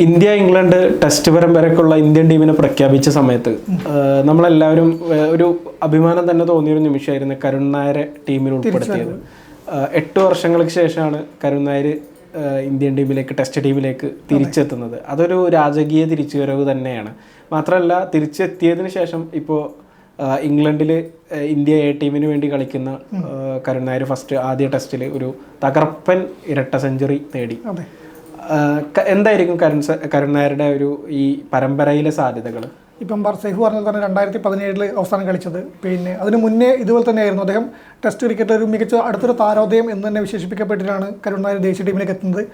India England test പരമ്പരക്കുള്ള Indian ടീമിനെ പ്രഖ്യാപിച്ച സമയത്ത് നമ്മളെല്ലാവരും ഒരു അഭിമാനം തന്നെ തോന്നിയൊരു നിമിഷമായിരുന്നു കരുൺ നായരെ ടീമിൽ ഉൾപ്പെടുത്തിയത്. എട്ട് വർഷങ്ങൾക്ക് ശേഷമാണ് കരുൺ നായർ ഇന്ത്യൻ ടീമിലേക്ക് ടെസ്റ്റ് ടീമിലേക്ക് തിരിച്ചെത്തുന്നത്. അതൊരു രാജകീയ തിരിച്ചുവരവ് തന്നെയാണ്. മാത്രമല്ല തിരിച്ചെത്തിയതിന് ശേഷം ഇപ്പോൾ ഇംഗ്ലണ്ടിൽ ഇന്ത്യ എ ടീമിന് വേണ്ടി കളിക്കുന്ന കരുൺ നായർ ഫസ്റ്റ് ആദ്യ ടെസ്റ്റിൽ ഒരു തകർപ്പൻ ഇരട്ട സെഞ്ചുറി നേടി. എന്തായിരിക്കും കരുൺ കരുൺ നായരുടെ ഒരു ഈ പരമ്പരയിലെ സാധ്യതകൾ ഇപ്പം സെഹു പറഞ്ഞത് തന്നെ രണ്ടായിരത്തി പതിനേഴിൽ അവസാനം കളിച്ചത്. പിന്നെ അതിന് മുന്നേ ഇതുപോലെ തന്നെയായിരുന്നു. അദ്ദേഹം ടെസ്റ്റ് ക്രിക്കറ്റ് ഒരു മികച്ച അടുത്തൊരു താരോദയം എന്ന് തന്നെ വിശേഷിപ്പിക്കപ്പെട്ടിട്ടാണ് കരുൺ നായർ ദേശീയ ടീമിലേക്ക് എത്തുന്നത്.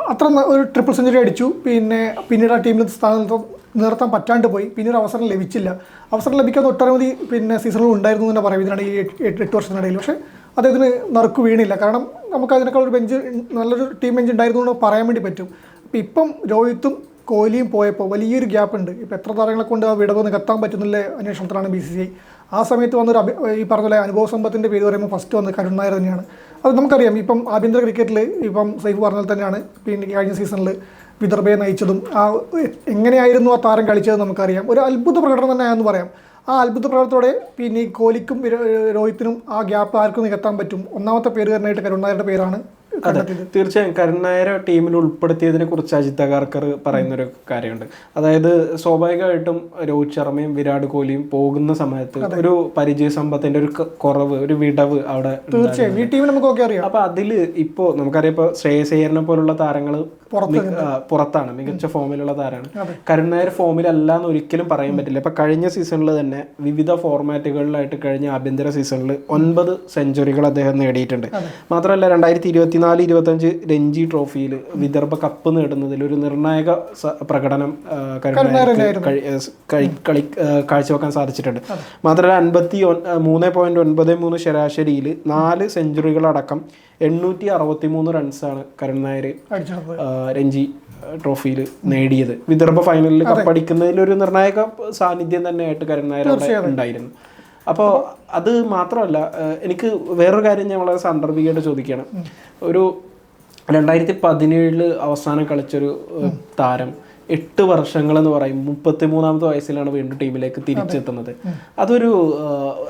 അത്ര ഒരു ട്രിപ്പിൾ സെഞ്ചുറി അടിച്ചു. പിന്നെ പിന്നീട് ആ ടീമിൽ സ്ഥാനം നിർത്ത- നിർത്താൻ പറ്റാണ്ട് പോയി. പിന്നീട് അവസരം ലഭിച്ചില്ല. അവസരം ലഭിക്കാത്ത ഒട്ടനവധി പിന്നെ സീസണുകൾ ഉണ്ടായിരുന്നു എന്ന് തന്നെ പറയും. ഇതിനിടയിൽ എട്ട് വർഷത്തിനിടയിൽ. പക്ഷേ അദ്ദേഹത്തിന് നറുക്ക് വീണില്ല. കാരണം നമുക്ക് അതിനേക്കാൾ ഒരു ബെഞ്ച് നല്ലൊരു ടീം ബെഞ്ച് ഉണ്ടായിരുന്നു എന്ന് പറയാൻ വേണ്ടി പറ്റും. അപ്പോൾ ഇപ്പം രോഹിത്തും കോഹ്ലിയും പോയപ്പോൾ വലിയൊരു ഗ്യാപ്പ് ഉണ്ട്. ഇപ്പോൾ എത്ര താരങ്ങളെ കൊണ്ട് ആ വിടവ് നികത്താൻ പറ്റുന്നില്ല അന്വേഷണത്തിലാണ് ബി സി സി ആ സമയത്ത് വന്നൊരു ഈ പറഞ്ഞ പോലെ അനുഭവ സമ്പത്തിന്റെ പേര് പറയുമ്പോൾ ഫസ്റ്റ് വന്നത് കരുൺ നായർ തന്നെയാണ്. അത് നമുക്കറിയാം. ഇപ്പം ആഭ്യന്തര ക്രിക്കറ്റിൽ ഇപ്പം സൈഫ് പറഞ്ഞാൽ തന്നെയാണ്. പിന്നെ കഴിഞ്ഞ സീസണിൽ വിദർഭയെ നയിച്ചതും ആ എങ്ങനെയായിരുന്നു ആ താരം കളിച്ചത് നമുക്കറിയാം. ഒരു അത്ഭുത പ്രകടനം തന്നെയാണെന്ന് പറയാം. ആ അത്ഭുത പ്രകടനത്തോടെ പിന്നെ ഈ കോഹ്ലിക്കും രോഹിത്തിനും ആ ഗ്യാപ്പ് ആർക്കും നികത്താൻ പറ്റും. ഒന്നാമത്തെ പേര് തന്നെയായിട്ട് കരുണായരുടെ പേരാണ് അതെ തീർച്ചയായും. കരുൺ നായരെ ടീമിൽ ഉൾപ്പെടുത്തിയതിനെ കുറിച്ച് അജിത് അഗാർക്കർ പറയുന്നൊരു കാര്യമുണ്ട്. അതായത് സ്വാഭാവികമായിട്ടും രോഹിത് ശർമ്മയും വിരാട് കോഹ്ലിയും പോകുന്ന സമയത്ത് ഒരു പരിചയ സമ്പത്തിന്റെ ഒരു കുറവ് ഒരു വിടവ് അവിടെ തീർച്ചയായും. ഈ ടീമിൽ നമുക്ക് അറിയാം. അപ്പൊ അതിൽ ഇപ്പോ നമുക്കറിയാം ഇപ്പൊ ശ്രേയസ് അയ്യറിനെ പോലുള്ള താരങ്ങൾ പുറത്താണ്. മികച്ച ഫോമിലുള്ള താരമാണ്. കരുൺ നായർ ഫോമിലല്ല എന്ന് ഒരിക്കലും പറയാൻ പറ്റില്ല. ഇപ്പൊ കഴിഞ്ഞ സീസണിൽ തന്നെ വിവിധ ഫോർമാറ്റുകളിലായിട്ട് കഴിഞ്ഞ ആഭ്യന്തര സീസണിൽ ഒൻപത് സെഞ്ചുറികൾ അദ്ദേഹം നേടിയിട്ടുണ്ട്. മാത്രമല്ല രണ്ടായിരത്തി ഇരുപത്തിനാല് ഇരുപത്തഞ്ച് രഞ്ജി ട്രോഫിയിൽ വിദർഭ കപ്പ് നേടുന്നതിൽ ഒരു നിർണായക പ്രകടനം കരുൺ കാഴ്ചവെക്കാൻ സാധിച്ചിട്ടുണ്ട്. മാത്രമല്ല അൻപത്തി മൂന്ന് പോയിന്റ് ഒൻപത് മൂന്ന് ശരാശരിയിൽ നാല് സെഞ്ചുറികളടക്കം എണ്ണൂറ്റി അറുപത്തി മൂന്ന് റൺസാണ് കരുൺ നായർ രഞ്ജി ട്രോഫിയിൽ നേടിയത്. വിദർഭ ഫൈനലിൽ കപ്പടിക്കുന്നതിൽ ഒരു നിർണായക സാന്നിധ്യം തന്നെയായിട്ട് കരുൺ നായർ ഉണ്ടായിരുന്നു. അപ്പോൾ അത് മാത്രമല്ല എനിക്ക് വേറൊരു കാര്യം ഞാൻ വളരെ സാന്ദർഭികമായിട്ട് ചോദിക്കുകയാണ്. ഒരു രണ്ടായിരത്തി പതിനേഴിൽ അവസാനം കളിച്ചൊരു താരം എട്ട് വർഷങ്ങൾ എന്ന് പറയും. മുപ്പത്തി മൂന്നാമത്തെ വയസ്സിലാണ് വീണ്ടും ടീമിലേക്ക് തിരിച്ചെത്തുന്നത്. അതൊരു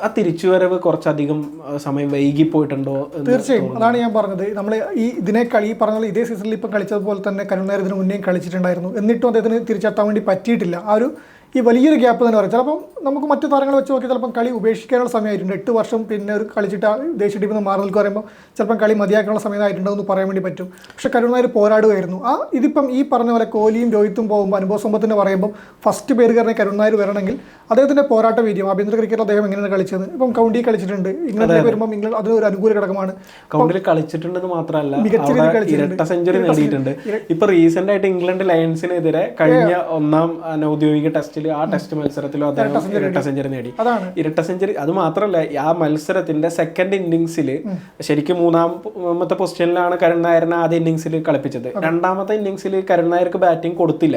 ആ, തിരിച്ചുവരവ് കുറച്ചധികം സമയം വൈകി പോയിട്ടുണ്ടോ തീർച്ചയായും. അതാണ് ഞാൻ പറഞ്ഞത്. നമ്മൾ ഈ ഇതിനെ കളി പറഞ്ഞ ഇതേ സീസണിൽ ഇപ്പം കളിച്ചതുപോലെ തന്നെ കരുണേരത്തിന് മുന്നേ കളിച്ചിട്ടുണ്ടായിരുന്നു. എന്നിട്ടും അദ്ദേഹത്തിന് തിരിച്ചെത്താൻ വേണ്ടി പറ്റിയിട്ടില്ല. ആ ഒരു ഈ വലിയൊരു ഗ്യാപ്പ് തന്നെ പറയാം. ചിലപ്പം നമുക്ക് മറ്റു താരങ്ങൾ വെച്ച് നോക്കി ചിലപ്പം കളി ഉപേക്ഷിക്കാനുള്ള സമയമായിട്ടുണ്ട്. എട്ട് വർഷം പിന്നെ ഒരു കളിച്ചിട്ട് ദേശീയ ടീമിൽ നിന്ന് മാറി നിൽക്കുക പറയുമ്പോൾ ചിലപ്പം കളി മതിയാക്കാനുള്ള സമയമായിട്ടുണ്ടോ എന്ന് പറയാൻ വേണ്ടി പറ്റും. പക്ഷേ കരുൺ നായർ പോരാടുകയായിരുന്നു. ആ ഇതിപ്പം ഈ പറഞ്ഞ പോലെ കോഹ്ലിയും രോഹിത്തും പോകുമ്പോൾ അനുഭവ സമ്പത്തിന് പറയുമ്പോൾ ഫസ്റ്റ് പേര് കയറിയ കരുൺ നായർ വരണമെങ്കിൽ അദ്ദേഹത്തിന്റെ പോരാട്ട വീര്യം ആഭ്യന്തര ക്രിക്കറ്റ് അദ്ദേഹം എങ്ങനെയാണ് കളിച്ചത്? ഇപ്പം കൗണ്ടി കളിച്ചിട്ടുണ്ട്. ഇംഗ്ലണ്ടിൽ വരുമ്പോൾ ഇംഗ്ലണ്ട് അതിനൊരു അനുകൂല ഘടകമാണ്. കൗണ്ടിൽ കളിച്ചിട്ടുണ്ടെന്ന് മാത്രമല്ല മികച്ച രീതിയിൽ കളിച്ചിട്ടുണ്ട്. സെഞ്ചുറി നേടിയിട്ടുണ്ട്. ഇപ്പൊ റീസെന്റ് ആയിട്ട് ഇംഗ്ലണ്ട് ലയൺസിനെതിരെ കഴിഞ്ഞ ഒന്നാം ഔദ്യോഗിക ടെസ്റ്റിൽ ആ ടെസ്റ്റ് മത്സരത്തിലും അദ്ദേഹം ഇരട്ട സെഞ്ചുറി നേടി. അതാണ്. ഇരട്ട സെഞ്ചുറി അത് മാത്രമല്ല ആ മത്സരത്തിന്റെ സെക്കൻഡ് ഇന്നിങ്സിൽ ശരിക്കും മൂന്നാമത്തെ പൊസിഷനിലാണ് കരുൺ നായരനെ ആദ്യ ഇന്നിങ്സിൽ കളിപ്പിച്ചത്. രണ്ടാമത്തെ ഇന്നിങ്സിൽ കരുൺ നായർക്ക് ബാറ്റിംഗ് കൊടുത്തില്ല.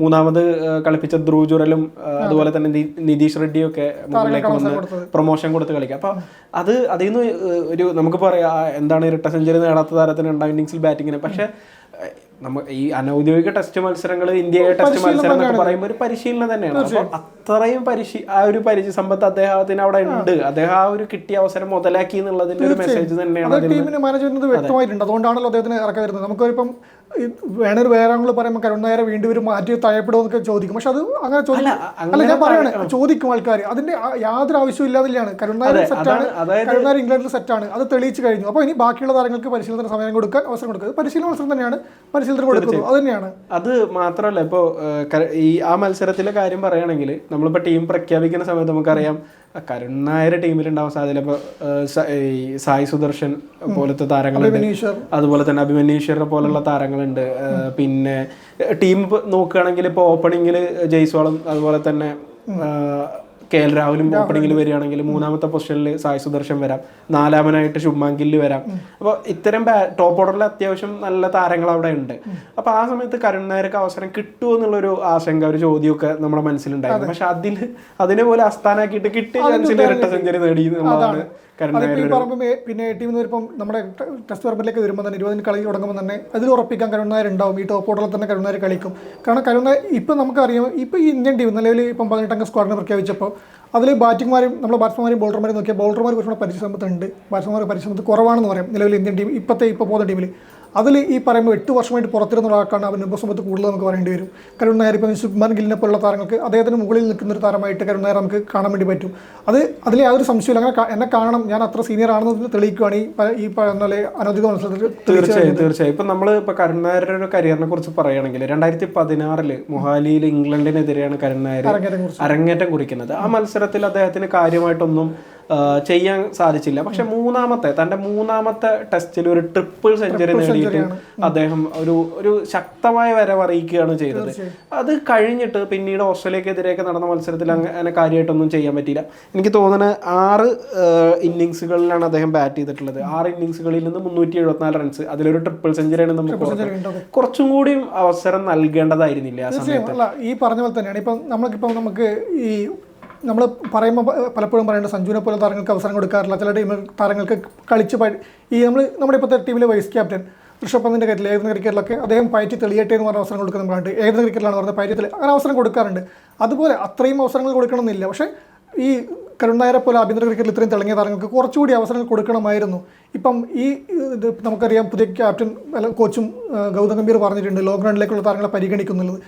മൂന്നാമത് കളിപ്പിച്ച ധ്രുവ് ജുറലും അതുപോലെ തന്നെ നിതീഷ് റെഡ്ഡിയും ഒക്കെ മുകളിലേക്ക് വന്ന് പ്രൊമോഷൻ കൊടുത്ത് കളിക്കുക അപ്പൊ അത് അതിൽ നിന്ന് ഒരു നമുക്ക് പറയാം എന്താണ് ഇരട്ട സെഞ്ചുറി നേടാത്ത താരത്തിന് രണ്ടാം ഇന്നിങ്സിൽ ബാറ്റിങ്ങിന് പക്ഷെ നമ്മ ഈ അനൗദ്യോഗിക ടെസ്റ്റ് മത്സരങ്ങൾ ഇന്ത്യയിലെ ടെസ്റ്റ് മത്സരം എന്നൊക്കെ പറയുമ്പോൾ ഒരു പരിശീലനം തന്നെയാണ്. അപ്പൊ അത്രയും പരിശീ ആ ഒരു പരിചയ സമ്പത്ത് അദ്ദേഹത്തിന് അവിടെ ഉണ്ട്. അദ്ദേഹം ആ ഒരു കിട്ടിയ അവസരം മുതലാക്കി എന്നുള്ളതിന്റെ ഒരു മെസ്സേജ് തന്നെയാണ് ടീമിന് മാനേജ്മെന്റ് വ്യക്തമായിട്ടുണ്ട്. അതുകൊണ്ടാണല്ലോ അദ്ദേഹത്തിന് ഇറക്കാതിരുന്നത് വരുന്നത്. നമുക്കിപ്പം ഈ വേണൊരു വേറെ ആംഗിൾ പറയുമ്പോൾ കരുൺ നായരെ വീണ്ടും ഒരു മാറ്റി തയ്യപ്പെടുമോ എന്നൊക്കെ ചോദിക്കും. പക്ഷെ അത് അങ്ങനെ ചോദിക്കും അല്ല ഞാൻ പറയാണ് ചോദിക്കും ആൾക്കാർ അതിന്റെ യാതൊരു ആവശ്യവും ഇല്ലാതില്ലാണ്. കരുൺ നായർ സെറ്റാണ് നായർ ഇംഗ്ലണ്ടിൽ സെറ്റാണ് അത് തെളിയിച്ചു കഴിഞ്ഞു. അപ്പോൾ ഇനി ബാക്കിയുള്ള താരങ്ങൾക്ക് പരിശീലനത്തിന് സമയം കൊടുക്കാൻ അവസരം കൊടുക്കുക. പരിശീലന മത്സരം തന്നെയാണ്. പരിശീലനത്തിന് കൊടുക്കുന്നത്. അത് തന്നെയാണ്. അത് മാത്രമല്ല ഇപ്പോൾ ഈ ആ മത്സരത്തിലെ കാര്യം പറയുകയാണെങ്കിൽ നമ്മളിപ്പോൾ ടീം പ്രഖ്യാപിക്കുന്ന സമയത്ത് നമുക്കറിയാം കരുൺ നായർ ടീമിലുണ്ടാവാൻ സാധ്യത ഇപ്പോൾ ഈ സായി സുദർശൻ പോലത്തെ താരങ്ങളുണ്ട്. അതുപോലെ തന്നെ അഭിമന്യീശ്വരനെ പോലുള്ള താരങ്ങളുണ്ട്. പിന്നെ ടീം നോക്കുകയാണെങ്കിൽ ഇപ്പോൾ ഓപ്പണിങ്ങിൽ ജയ്സ്വാളും അതുപോലെ തന്നെ കെ എൽ രാഹുലും ഓപ്പണിംഗിൽ വരികയാണെങ്കിൽ മൂന്നാമത്തെ പൊസിഷനിൽ സായ് സുദർശൻ വരാം. നാലാമനായിട്ട് ശുഭ്മാൻ ഗില്ല് വരാം. അപ്പോൾ ഇത്തരം ടോപ്പ് ഓർഡറിൽ അത്യാവശ്യം നല്ല താരങ്ങൾ അവിടെ ഉണ്ട്. അപ്പോൾ ആ സമയത്ത് കരുൺ നായർക്ക് അവസരം കിട്ടുമോ എന്നുള്ളൊരു ആശങ്ക ഒരു ചോദ്യമൊക്കെ നമ്മുടെ മനസ്സിലുണ്ടായിരുന്നു. പക്ഷെ അതിൽ അതിനെ പോലെ അസ്ഥാനാക്കിയിട്ട് കിട്ടിയ ചാൻസിൽ ഇരട്ട സെഞ്ചുറി നേടി എന്നുള്ളതാണ് പിന്നെ ടീമിൽ നിന്ന് വരുമ്പം നമ്മുടെ ടെസ്റ്റ് പറമ്പിലേക്ക് വരുമ്പോൾ തന്നെ ഇരുപതിന് കളി തുടങ്ങുമ്പോൾ തന്നെ അതിൽ ഉറപ്പിക്കാൻ കരുണായർ ഉണ്ടാവും ഈ ടോപ്പ് ഓർഡറിൽ തന്നെ കരുണായർ കളിക്കും. കാരണം കരുണ ഇപ്പം നമുക്കറിയാം ഇപ്പം ഈ ഇന്ത്യൻ ടീം നിലവിൽ ഇപ്പം പതിനെട്ടംഗ സ്ക്വാഡിനെ പ്രഖ്യാപിച്ചപ്പോൾ അതിൽ ബാറ്റിംഗ്മാരും നമ്മൾ ബാറ്റ്സ്മാരും ബോളർമാരും നോക്കിയാൽ ബോളർമാർ കുറച്ചുകൂടെ പരിശ്രമത്തുണ്ട് ബാറ്റ്സ്മാർ പരിശ്രമത്തിൽ കുറവാണെന്ന് പറയാം നിലവിൽ ഇന്ത്യൻ ടീം ഇപ്പോഴത്തെ ഇപ്പോൾ പോകുന്ന ടീമിൽ. അതിൽ ഈ പറയുമ്പോൾ എട്ട് വർഷമായിട്ട് പുറത്തിരുന്ന ഒരാൾക്കാണ് അവൻ ഉപസമയത്ത് കൂടുതൽ നമുക്ക് പറയേണ്ടി വരും. കരുൺ നായർ ഇപ്പം ശുഭ്മാൻ ഗില്ലിനെ പോലുള്ള താരങ്ങൾക്ക് അദ്ദേഹത്തിന് മുകളിൽ നിൽക്കുന്ന ഒരു താരമായിട്ട് കരുൺ നായർ നമുക്ക് കാണാൻ വേണ്ടി പറ്റും. അത് അതിൽ യാതൊരു സംശയമില്ല. അങ്ങനെ എന്നെ കാണണം. ഞാൻ അത്ര സീനിയർ ആണെന്ന് തെളിയിക്കുകയാണ് ഈ ഈ പറയുന്ന അനധിക മത്സരത്തിൽ തീർച്ചയായും തീർച്ചയായും. ഇപ്പം നമ്മൾ ഇപ്പോൾ കരുൺ നായരുടെ ഒരു കരിയറിനെ കുറിച്ച് പറയുകയാണെങ്കിൽ രണ്ടായിരത്തി പതിനാറിൽ മൊഹാലിയിൽ ഇംഗ്ലണ്ടിനെതിരെയാണ് കരുൺ നായർ അരങ്ങേറ്റം കുറിക്കുന്നത്. ആ മത്സരത്തിൽ അദ്ദേഹത്തിന് കാര്യമായിട്ടൊന്നും ആ, ചെയ്യാൻ സാധിച്ചില്ല. പക്ഷെ മൂന്നാമത്തെ തന്റെ മൂന്നാമത്തെ ടെസ്റ്റിൽ ഒരു ട്രിപ്പിൾ സെഞ്ചുറി നേടിയിട്ട് അദ്ദേഹം ഒരു ഒരു ശക്തമായ വരവറിയിക്കുകയാണ് ചെയ്തത്. അത് കഴിഞ്ഞിട്ട് പിന്നീട് ഓസ്ട്രേലിയക്കെതിരെയൊക്കെ നടന്ന മത്സരത്തിൽ അങ്ങനെ കാര്യമായിട്ടൊന്നും ചെയ്യാൻ പറ്റിയില്ല. എനിക്ക് തോന്നുന്നത് ആറ് ഇന്നിങ്സുകളിലാണ് അദ്ദേഹം ബാറ്റ് ചെയ്തിട്ടുള്ളത്. ആറ് ഇന്നിങ്സുകളിൽ നിന്ന് മുന്നൂറ്റി എഴുപത്തിനാല് റൺസ് അതിലൊരു ട്രിപ്പിൾ സെഞ്ചുറിയാണ് നമുക്ക്? കുറച്ചും കൂടി അവസരം നൽകേണ്ടതായിരുന്നില്ല ആ സമയത്ത്. ഈ പറഞ്ഞ പോലെ തന്നെയാണ്. ഇപ്പം നമുക്കിപ്പം നമുക്ക് ഈ നമ്മൾ പറയുമ്പോൾ പലപ്പോഴും പറയുന്നത് സഞ്ജുവിനെ പോലെ താരങ്ങൾക്ക് അവസരം കൊടുക്കാറില്ല. ചില ടീമിൽ താരങ്ങൾക്ക് കളിച്ച് ഈ നമ്മൾ നമ്മുടെ ഇപ്പോഴത്തെ ടീമിലെ വൈസ് ക്യാപ്റ്റൻ ഋഷഭ് പന്തിന്റെ കാര്യത്തിൽ ഏത് ക്രിക്കറ്റിലൊക്കെ അദ്ദേഹം പയറ്റി തെളിയട്ടെ എന്ന് പറഞ്ഞ അവസരം കൊടുക്കുന്ന നമ്മൾ കണ്ടിട്ട് ഏകദിന ക്രിക്കറ്റിലാണ് പറഞ്ഞത് പയറ്റി അങ്ങനെ അവസരം കൊടുക്കാറുണ്ട്. അതുപോലെ അത്രയും അവസരങ്ങൾ കൊടുക്കണമെന്നില്ല. പക്ഷേ ഈ കരുൺ നായരെ പോലെ ആഭ്യന്തര ക്രിക്കറ്റിൽ ഇത്രയും തിളങ്ങിയ താരങ്ങൾക്ക് കുറച്ചുകൂടി അവസരങ്ങൾ കൊടുക്കണമായിരുന്നു. ഇപ്പം ഈ നമുക്കറിയാം പുതിയ ക്യാപ്റ്റൻ കോച്ചും ഗൗതം ഗംഭീർ പറഞ്ഞിട്ടുണ്ട് ലോങ് റണ്ണിലേക്കുള്ള താരങ്ങളെ പരിഗണിക്കുന്നുള്ളത്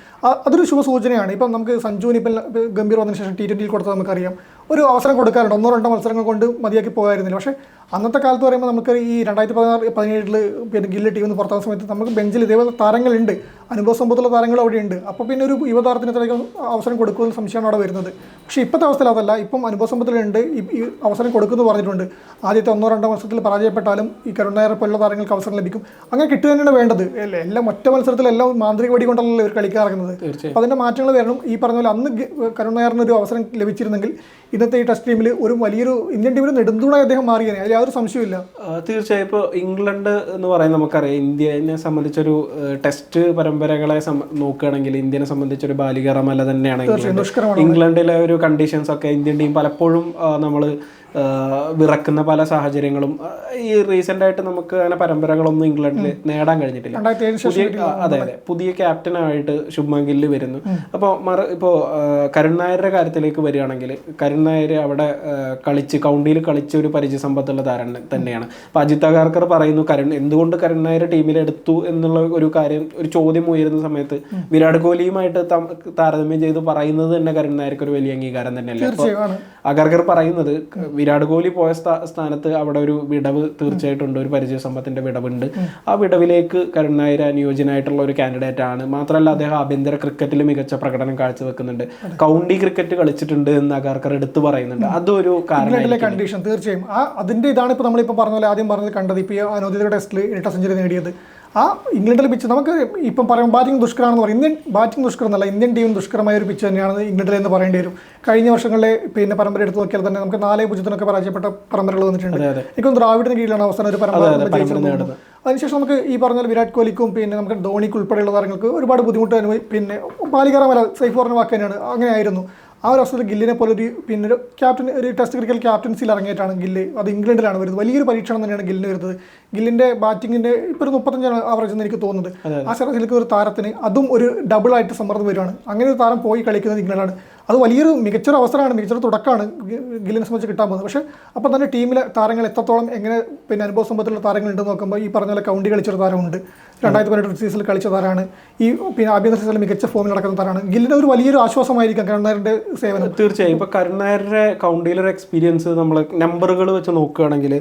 അതൊരു ശുഭസൂചനയാണ്. ഇപ്പം നമുക്ക് സഞ്ജുവിന് ഇപ്പം ഗംഭീർ വന്നതിന് ശേഷം ടി ട്വന്റിയിൽ കൊടുത്തത് നമുക്കറിയാം. ഒരു അവസരം കൊടുക്കാറുണ്ട്. ഒന്നോ രണ്ടോ മത്സരങ്ങൾ കൊണ്ട് മതിയാക്കി പോകായിരുന്നില്ല. പക്ഷേ അന്നത്തെ കാലത്ത് പറയുമ്പോൾ നമുക്ക് ഈ രണ്ടായിരത്തി പതിനാറ് പതിനേഴിൽ പിന്നെ ഗില്ല് ടീമിൽ നിന്ന് പുറത്താകുന്ന സമയത്ത് നമുക്ക് ബെഞ്ചിൽ ഇതേപോലെ താരങ്ങളുണ്ട്. അനുഭവ സമ്പത്തുള്ള താരങ്ങൾ അവിടെയുണ്ട്. അപ്പോൾ പിന്നെ ഒരു യുവതാരത്തിന് ഇത്രയും അവസരം കൊടുക്കുമെന്ന് സംശയമാണ് അവിടെ വരുന്നത്. പക്ഷേ ഇപ്പോഴത്തെ അവസ്ഥയിൽ അതല്ല. ഇപ്പം അനുഭവ സമ്പത്തിലുണ്ട്. ഈ അവസരം കൊടുക്കുമെന്ന് പറഞ്ഞിട്ടുണ്ട്. ആദ്യത്തെ ഒന്നോ രണ്ടോ മത്സരത്തിൽ പരാജയപ്പെട്ടാലും ഈ കരുൺ നായർ പോലുള്ള താരങ്ങൾക്ക് അവസരം ലഭിക്കും. അങ്ങനെ കിട്ടുക തന്നെയാണ് വേണ്ടത്. എല്ല- ഒറ്റ മത്സരത്തിലെല്ലാം മാന്ത്രിക വടി കൊണ്ടല്ലോ ഇവർ കളിക്കാറുന്നത് തീർച്ചയായും. അപ്പോൾ അതിന്റെ മാറ്റങ്ങൾ വരണം. ഈ പറഞ്ഞ പോലെ അന്ന് കരുൺ നായറിന് ഒരു അവസരം ലഭിച്ചിരുന്നെങ്കിൽ ഇന്നത്തെ ഈ ടെസ്റ്റ് ടീമിൽ ഒരു വലിയൊരു ഇന്ത്യൻ ടീമിൽ നെടുന്തൂണായി അദ്ദേഹം മാറിയേനെ. അതിൽ യാതൊരു സംശയമില്ല തീർച്ചയായും. ഇപ്പോൾ ഇംഗ്ലണ്ട് എന്ന് പറയുന്നത് നമുക്കറിയാം. ഇന്ത്യനെ സംബന്ധിച്ചൊരു ടെസ്റ്റ് പരമ്പരകളെ നോക്കുകയാണെങ്കിൽ ഇന്ത്യനെ സംബന്ധിച്ചൊരു ബാലികാറമല്ല റമല തന്നെയാണ് ഇംഗ്ലണ്ട് ഇംഗ്ലണ്ടിലെ ഒരു കണ്ടീഷൻസ് ഒക്കെ ഇന്ത്യൻ ടീം പലപ്പോഴും നമ്മൾ വിറക്കുന്ന പല സാഹചര്യങ്ങളും ഈ റീസെന്റ് ആയിട്ട് നമുക്ക് അങ്ങനെ പരമ്പരകളൊന്നും ഇംഗ്ലണ്ടിൽ നേടാൻ കഴിഞ്ഞിട്ടില്ല. പുതിയ അതെ അതെ. പുതിയ ക്യാപ്റ്റനായിട്ട് ശുഭ്മാൻ ഗില്ല് വരുന്നു. അപ്പോൾ മറ ഇപ്പോൾ കരുൺ നായരുടെ കാര്യത്തിലേക്ക് വരികയാണെങ്കിൽ കരുൺ നായർ അവിടെ കളിച്ച് കൗണ്ടിയിൽ കളിച്ച ഒരു പരിചയ സമ്പത്തുള്ള താരം തന്നെയാണ്. അപ്പോൾ അജിത് അഗാർക്കർ പറയുന്നു കരുൺ എന്തുകൊണ്ട് കരുൺ നായർ ടീമിൽ എടുത്തു എന്നുള്ള ഒരു കാര്യം ഒരു ചോദ്യം ഉയരുന്ന സമയത്ത് വിരാട് കോഹ്ലിയുമായിട്ട് താരതമ്യം ചെയ്ത് പറയുന്നത് തന്നെ കരുൺ നായർക്ക് ഒരു വലിയ അംഗീകാരം തന്നെയല്ലേ? അപ്പോൾ അഗർഗർ പറയുന്നത് വിരാട് കോഹ്ലി പോയ സ്ഥാ- സ്ഥാനത്ത് അവിടെ ഒരു വിടവ് തീർച്ചയായിട്ടും ഉണ്ട്. ഒരു പരിചയ സമ്പത്തിന്റെ വിടവുണ്ട്. ആ വിടവിലേക്ക് കരുൺ നായർ അനുയോജ്യനായിട്ടുള്ള ഒരു കാൻഡിഡേറ്റ് ആണ്. മാത്രമല്ല അദ്ദേഹം ആഭ്യന്തര ക്രിക്കറ്റിൽ മികച്ച പ്രകടനം കാഴ്ചവെക്കുന്നുണ്ട്. കൗണ്ടി ക്രിക്കറ്റ് കളിച്ചിട്ടുണ്ട് എന്ന് അഗാർക്കർ എടുത്തു പറയുന്നുണ്ട്. അതൊരു കണ്ടീഷൻ തീർച്ചയായും. ആ അതിന്റെ ഇതാണ് ഇപ്പോൾ നമ്മളിപ്പോൾ പറഞ്ഞ പോലെ ആദ്യം പറഞ്ഞത് കണ്ടത് ഇപ്പോൾ ഈ അനൗദ്യോഗിക ടെസ്റ്റിൽ ഇരട്ട സെഞ്ചുറി നേടിയത്. ആ ഇംഗ്ലണ്ടിലെ പിച്ച് നമുക്ക് ഇപ്പം പറയും ബാറ്റിംഗ് ദുഷ്കരമാണെന്ന് പറയും. ഇന്ത്യൻ ബാറ്റിംഗ് ദുഷ്കരം എന്നല്ല ഇന്ത്യൻ ടീം ദുഷ്കരമായ ഒരു പിച്ച് തന്നെയാണ് ഇംഗ്ലണ്ടിൽ എന്ന് പറയേണ്ടി വരും. കഴിഞ്ഞ വർഷങ്ങളിലെ പിന്നെ പരമ്പര എടുത്ത് നോക്കിയാൽ തന്നെ നമുക്ക് നാലേ പൂജ്യത്തിനൊക്കെ പരാജയപ്പെട്ട പരമ്പരകൾ വന്നിട്ടുണ്ട്. എനിക്കൊന്ന് ദ്രാവിഡിന് കീഴിലാണ് അവസാനം ഒരു പരമ്പര ജയിച്ചത്. അതിനുശേഷം നമുക്ക് ഈ പറഞ്ഞ വിരാട് കോഹ്ലിക്കും പിന്നെ നമുക്ക് ധോണിക്ക് ഉൾപ്പെടെയുള്ള താരങ്ങൾക്ക് ഒരുപാട് ബുദ്ധിമുട്ട് അനുഭവി പിന്നെ ബാലികറമല്ല സൈഫ് പറഞ്ഞ വാക്ക് തന്നെയാണ്. അങ്ങനെയായിരുന്നു ആ ഒരു അവസരത്തിൽ ഗില്ലിനെ പോലെ ഒരു പിന്നെ ഒരു ക്യാപ്റ്റൻ ഒരു ടെസ്റ്റ് ക്രിക്കറ്റ് ക്യാപ്റ്റൻസിയിൽ ഇറങ്ങിയിട്ടാണ് ഗില്ല്. അത് ഇംഗ്ലണ്ടിലാണ് വരുന്നത്. വലിയൊരു പരീക്ഷണം തന്നെയാണ് ഗില്ലിന് വരുന്നത്. ഗില്ലിന്റെ ബാറ്റിങ്ങിന്റെ ഇപ്പോൾ ഒരു മുപ്പത്തഞ്ചാണ് ആവറേജ് എന്ന് എനിക്ക് തോന്നുന്നത്. ആ സ്ഥലത്തിലേക്ക് ഒരു താരത്തിന് അതും ഒരു ഡബിൾ ആയിട്ട് സമ്മർദ്ദം വരുവാണ്. അങ്ങനെ ഒരു താരം പോയി കളിക്കുന്നത് ഇംഗ്ലണ്ടാണ്. അത് വലിയൊരു മികച്ചൊരു അവസരമാണ് മികച്ചൊരു തുടക്കമാണ് ഗില്ലിനെ സംബന്ധിച്ച് കിട്ടാൻ പോകുന്നത്. പക്ഷേ അപ്പം തന്നെ ടീമിലെ താരങ്ങൾ എത്രത്തോളം എങ്ങനെ പിന്നെ അനുഭവ സമ്പത്തിലുള്ള താരങ്ങളുണ്ട് നോക്കുമ്പോൾ ഈ പറഞ്ഞ പോലെ കൗണ്ടി കളിച്ചൊരു താരമുണ്ട്. രണ്ടായിരത്തി പതിനെട്ട് സീസണിൽ കളിച്ച താരമാണ് ഈ പിന്നെ ആഭ്യന്തര സീസണിൽ മികച്ച ഫോമിൽ നടക്കുന്ന താരമാണ് ഗില്ലിന് ഒരു വലിയൊരു ആശ്വാസമായിരിക്കും കരുണാകരന്റെ സേവനം. തീർച്ചയായും. ഇപ്പോൾ കരുൺ നായരുടെ കൗണ്ടിയിലൊരു എക്സ്പീരിയൻസ് നമ്മൾ നമ്പറുകൾ വെച്ച് നോക്കുകയാണെങ്കിൽ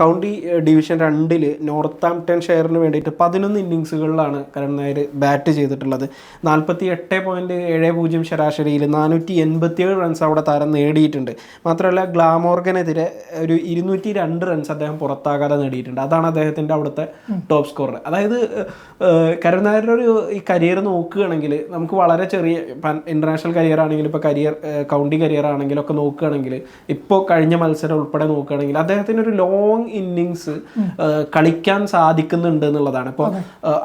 കൗണ്ടി ഡിവിഷൻ രണ്ടിൽ നോർത്ത് ആംപ്ടൺ ഷെയറിന് വേണ്ടിയിട്ട് പതിനൊന്ന് ഇന്നിങ്സുകളിലാണ് കരുൺ നായർ ബാറ്റ് ചെയ്തിട്ടുള്ളത്. നാൽപ്പത്തി എട്ട് പോയിന്റ് ഏഴ് പൂജ്യം ശരാശരിയിൽ നാനൂറ്റി എൺപത്തിയേഴ് റൺസ് അവിടെ താരം നേടിയിട്ടുണ്ട്. മാത്രമല്ല ഗ്ലാമോർഗനെതിരെ ഒരു ഇരുന്നൂറ്റി രണ്ട് റൺസ് അദ്ദേഹം പുറത്താകാതെ നേടിയിട്ടുണ്ട്. അതാണ് അദ്ദേഹത്തിന്റെ അവിടുത്തെ ടോപ്പ് സ്കോറർ അതായത് കരുനായരുടെ ഒരു ഈ കരിയർ നോക്കുകയാണെങ്കിൽ നമുക്ക് വളരെ ചെറിയ ഇന്റർനാഷണൽ കരിയർ ആണെങ്കിലും ഇപ്പോൾ കരിയർ കൗണ്ടി കരിയർ ആണെങ്കിലും ഒക്കെ നോക്കുകയാണെങ്കിൽ ഇപ്പോൾ കഴിഞ്ഞ മത്സരം ഉൾപ്പെടെ നോക്കുകയാണെങ്കിൽ അദ്ദേഹത്തിന് ഒരു ലോങ് ഇന്നിങ്സ് കളിക്കാൻ സാധിക്കുന്നുണ്ട് എന്നുള്ളതാണ്. ഇപ്പോൾ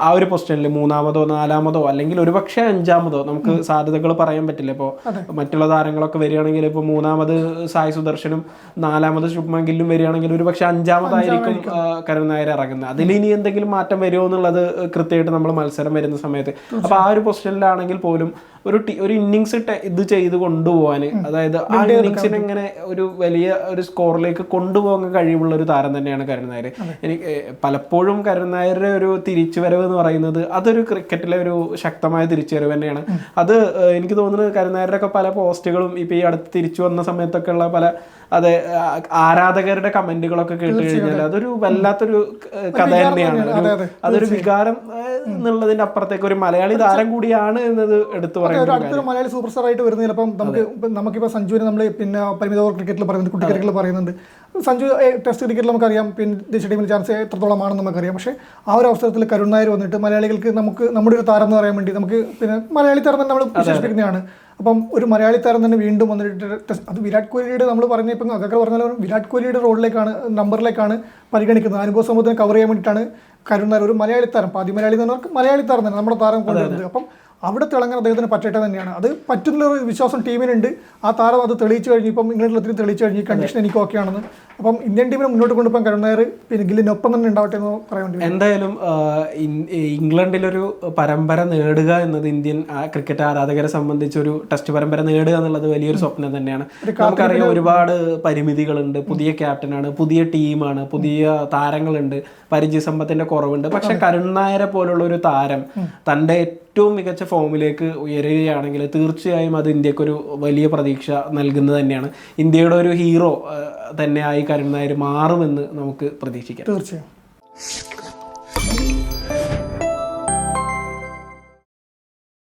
ആ ഒരു പൊസിഷനിൽ മൂന്നാമതോ നാലാമതോ അല്ലെങ്കിൽ ഒരുപക്ഷെ അഞ്ചാമതോ നമുക്ക് സാധ്യതകൾ പറയാൻ പറ്റില്ല. ഇപ്പോൾ മറ്റുള്ള താരങ്ങളൊക്കെ വരികയാണെങ്കിൽ ഇപ്പോൾ മൂന്നാമത് സായി സുദർശനും നാലാമത് ശുഭ്മാൻ ഗില്ലും വരികയാണെങ്കിൽ ഒരുപക്ഷെ അഞ്ചാമതായിരിക്കും ആ, കരുൺ നായർ ഇറങ്ങുന്നത്. അതിൽ ഇനി എന്തെങ്കിലും മാറ്റം വരുമോ എന്നുള്ളത് കൃത്യമായിട്ട് നമ്മൾ മത്സരം വരുന്ന സമയത്ത്. അപ്പൊ ആ ഒരു പൊസിഷനിലാണെങ്കിൽ പോലും ഒരു ടി- ഒരു ഇന്നിങ്സ് ഇത് ചെയ്ത് കൊണ്ടുപോകാൻ അതായത് ആ ഇന്നിങ്സിനെ ഇങ്ങനെ ഒരു വലിയ ഒരു സ്കോറിലേക്ക് കൊണ്ടുപോകാൻ കഴിവുള്ള ഒരു താരം തന്നെയാണ് കരുൺ നായർ. എനിക്ക് പലപ്പോഴും കരുൺ നായരുടെ ഒരു തിരിച്ചുവരവ് എന്ന് പറയുന്നത് അതൊരു ക്രിക്കറ്റിലെ ഒരു ശക്തമായ തിരിച്ചുവരവ് തന്നെയാണ്. അത് എനിക്ക് തോന്നുന്നത് കരുൺ നായരുടെ ഒക്കെ പല പോസ്റ്റുകളും ഇപ്പൊ ഈ അടുത്ത് തിരിച്ചു വന്ന സമയത്തൊക്കെ ഉള്ള പല അതെ ആരാധകരുടെ കമന്റുകളൊക്കെ കേട്ട് കഴിഞ്ഞാൽ അതൊരു വല്ലാത്തൊരു കഥ തന്നെയാണ്. അതൊരു വികാരം എന്നുള്ളതിന്റെ അപ്പുറത്തേക്ക് ഒരു മലയാളി താരം കൂടിയാണ് എന്നത് എടുത്തു ഒരു അടുത്തൊരു മലയാളി സൂപ്പർ സ്റ്റാർ ആയിട്ട് വരുന്ന അപ്പം നമുക്ക് നമുക്കിപ്പോൾ സഞ്ജുവിനെ നമ്മൾ പിന്നെ പരിമിത ഓവർ ക്രിക്കറ്റിൽ പറയുന്നത് കുട്ടി ക്രിക്കറ്റിൽ പറയുന്നുണ്ട്. സഞ്ജു ടെസ്റ്റ് ക്രിക്കറ്റിൽ നമുക്കറിയാം പിന്നെ ദേശീയ ടീമിൽ ചാൻസ് എത്രത്തോളമാണെന്ന് നമുക്കറിയാം. പക്ഷേ ആ ഒരു അവസരത്തിൽ കരുൺ നായർ വന്നിട്ട് മലയാളികൾക്ക് നമുക്ക് നമ്മുടെ ഒരു താരം എന്ന് പറയാൻ വേണ്ടി നമുക്ക് പിന്നെ മലയാളി താരം തന്നെ നമ്മൾ വിശേഷിപ്പിക്കുന്നതാണ്. അപ്പം ഒരു മലയാളി താരം തന്നെ വീണ്ടും വന്നിട്ട് അത് വിരാട് കോഹ്ലിയുടെ നമ്മൾ പറഞ്ഞ ഇപ്പം അതൊക്കെ പറഞ്ഞാലും വിരാട് കോഹ്ലിയുടെ റോളിലേക്കാണ് നമ്പറിലേക്കാണ് പരിഗണിക്കുന്നത്. അനുഭവ സമൂഹത്തിന് കവർ ചെയ്യാൻ വേണ്ടിയിട്ടാണ് കരുൺ നായർ ഒരു മലയാളി താരം പാതി മലയാളി എന്ന് പറഞ്ഞാൽ മലയാളി താരം തന്നെ നമ്മുടെ താരം കൊണ്ടുവരുന്നത്. അപ്പം അവിടെ തിളങ്ങാൻ അദ്ദേഹത്തിന് പറ്റട്ടെ തന്നെയാണ്. അത് പറ്റുന്ന ഒരു വിശ്വാസം ടീമിനുണ്ട്. ആ താരം അത് തെളിയിച്ചു കഴിഞ്ഞ്. ഇപ്പം ഇംഗ്ലണ്ടിൽ ഒത്തിരി തെളിയിച്ചു കഴിഞ്ഞ്. കണ്ടീഷൻ എനിക്ക് ഓക്കെ ആണെന്ന്. അപ്പം ഇന്ത്യൻ ടീമിനെ മുന്നോട്ട് കൊണ്ടുപോകാൻ കരുൺ പിന്നെ ഗില്ലിനൊപ്പം തന്നെ ഉണ്ടാവട്ടെ എന്ന് പറയാൻ വേണ്ടി എന്തായാലും ഇംഗ്ലണ്ടിലൊരു പരമ്പര നേടുക എന്നത് ഇന്ത്യൻ ക്രിക്കറ്റ് ആരാധകരെ സംബന്ധിച്ച് ഒരു ടെസ്റ്റ് പരമ്പര നേടുക എന്നുള്ളത് വലിയൊരു സ്വപ്നം തന്നെയാണ്. നമുക്കറിയാം ഒരുപാട് പരിമിതികളുണ്ട്. പുതിയ ക്യാപ്റ്റനാണ് പുതിയ ടീമാണ് പുതിയ താരങ്ങളുണ്ട്. പരിചയ സമ്പത്തിന്റെ കുറവുണ്ട്. പക്ഷെ കരുണായരെ നായരെ പോലുള്ള ഒരു താരം തന്റെ ഏറ്റവും മികച്ച ഫോമിലേക്ക് ഉയരുകയാണെങ്കിൽ തീർച്ചയായും അത് ഇന്ത്യക്കൊരു വലിയ പ്രതീക്ഷ നൽകുന്നത് തന്നെയാണ്. ഇന്ത്യയുടെ ഒരു ഹീറോ തന്നെയായി കരുൺ നായർ മാറുമെന്ന് നമുക്ക് പ്രതീക്ഷിക്കാം. തീർച്ചയായും.